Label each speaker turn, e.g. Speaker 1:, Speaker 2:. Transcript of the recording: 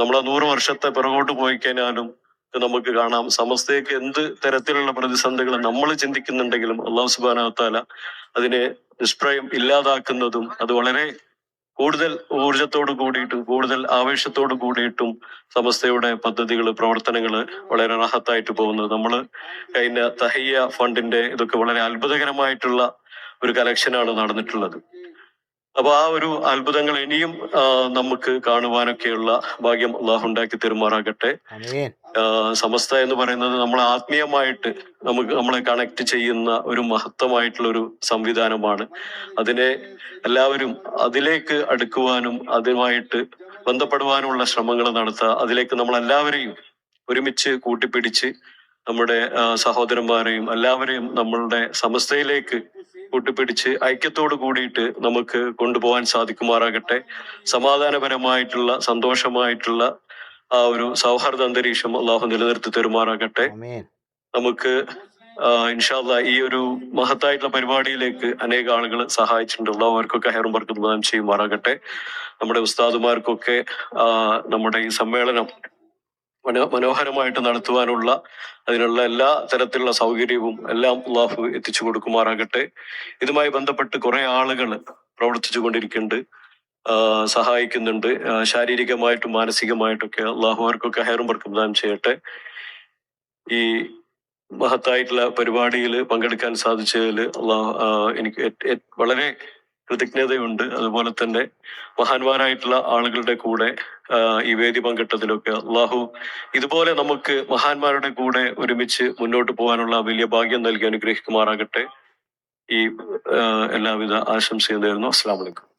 Speaker 1: നമ്മളെ നൂറ് വർഷത്തെ പിറകോട്ട് പോയി കഴിഞ്ഞാലും നമുക്ക് കാണാം. സമസ്തയ്ക്ക് എന്ത് തരത്തിലുള്ള പ്രതിസന്ധികൾ നമ്മൾ ചിന്തിക്കുന്നുണ്ടെങ്കിലും അള്ളാഹു സുബാനത്താല അതിനെ നിഷ്പ്രയം ഇല്ലാതാക്കുന്നതും അത് വളരെ കൂടുതൽ ഊർജത്തോട് കൂടിയിട്ടും കൂടുതൽ ആവേശത്തോട് കൂടിയിട്ടും സമസ്തയുടെ പദ്ധതികൾ പ്രവർത്തനങ്ങൾ വളരെ റാഹത്തായിട്ട് പോകുന്നത്. നമ്മൾ കഴിഞ്ഞ തഹയ്യ ഫണ്ടിന്റെ ഇതൊക്കെ വളരെ അത്ഭുതകരമായിട്ടുള്ള ഒരു കലക്ഷനാണ് നടന്നിട്ടുള്ളത്. അപ്പൊ ആ ഒരു അത്ഭുതങ്ങൾ ഇനിയും നമുക്ക് കാണുവാനൊക്കെയുള്ള ഭാഗ്യം അള്ളാഹു ഉണ്ടാക്കി തെരുമാറാകട്ടെ. സമസ്ത എന്ന് പറയുന്നത് നമ്മളെ ആത്മീയമായിട്ട് നമുക്ക് നമ്മളെ കണക്ട് ചെയ്യുന്ന ഒരു മഹത്വമായിട്ടുള്ള ഒരു സംവിധാനമാണ്. അതിനെ എല്ലാവരും അതിലേക്ക് അടുക്കുവാനും അതുമായിട്ട് ബന്ധപ്പെടുവാനുമുള്ള ശ്രമങ്ങൾ നടത്തുക അതിലേക്ക് നമ്മൾ എല്ലാവരെയും ഒരുമിച്ച് കൂട്ടിപ്പിടിച്ച് നമ്മുടെ സഹോദരന്മാരെയും എല്ലാവരെയും നമ്മളുടെ സമസ്തയിലേക്ക് കൂട്ടിപ്പിടിച്ച് ഐക്യത്തോട് കൂടിയിട്ട് നമുക്ക് കൊണ്ടുപോകാൻ സാധിക്കുമാറാകട്ടെ. സമാധാനപരമായിട്ടുള്ള സന്തോഷമായിട്ടുള്ള ആ ഒരു സൗഹാർദ്ദ അന്തരീക്ഷം അള്ളാഹു നിലനിർത്തി തരുമാറാകട്ടെ. നമുക്ക് ഇൻഷാല്ല ഈ ഒരു മഹത്തായിട്ടുള്ള പരിപാടിയിലേക്ക് അനേക ആളുകൾ സഹായിച്ചിട്ടുണ്ട്. അവർക്കൊക്കെ ഹെയറും വർക്കും പ്രദാനം ചെയ്യുമാറാകട്ടെ. നമ്മുടെ ഉസ്താദുമാർക്കൊക്കെ നമ്മുടെ ഈ സമ്മേളനം മനോഹരമായിട്ട് നടത്തുവാനുള്ള അതിനുള്ള എല്ലാ തരത്തിലുള്ള സൗകര്യവും എല്ലാം അള്ളാഹു എത്തിച്ചു കൊടുക്കുമാറാകട്ടെ. ഇതുമായി ബന്ധപ്പെട്ട് കുറെ ആളുകൾ പ്രവർത്തിച്ചു കൊണ്ടിരിക്കുന്നുണ്ട്. സഹായിക്കുന്നുണ്ട്. ശാരീരികമായിട്ടും മാനസികമായിട്ടൊക്കെ അള്ളാഹു അവർക്കൊക്കെ ഹെയറും വർക്കും ദാനം ചെയ്യട്ടെ. ഈ മഹത്തായിട്ടുള്ള പരിപാടിയിൽ പങ്കെടുക്കാൻ സാധിച്ചതിൽ അള്ളാഹു എനിക്ക് വളരെ കൃതജ്ഞതയുണ്ട്. അതുപോലെ തന്നെ മഹാന്മാരായിട്ടുള്ള ആളുകളുടെ കൂടെ ഈ വേദി പങ്കിട്ടതിലൊക്കെ. അള്ളാഹു ഇതുപോലെ നമുക്ക് മഹാന്മാരുടെ കൂടെ ഒരുമിച്ച് മുന്നോട്ട് പോകാനുള്ള വലിയ ഭാഗ്യം നൽകി അനുഗ്രഹിക്കുമാറാകട്ടെ. ഈ എല്ലാവിധ ആശംസയും നേരുന്നു. അസ്സാം വലൈക്കും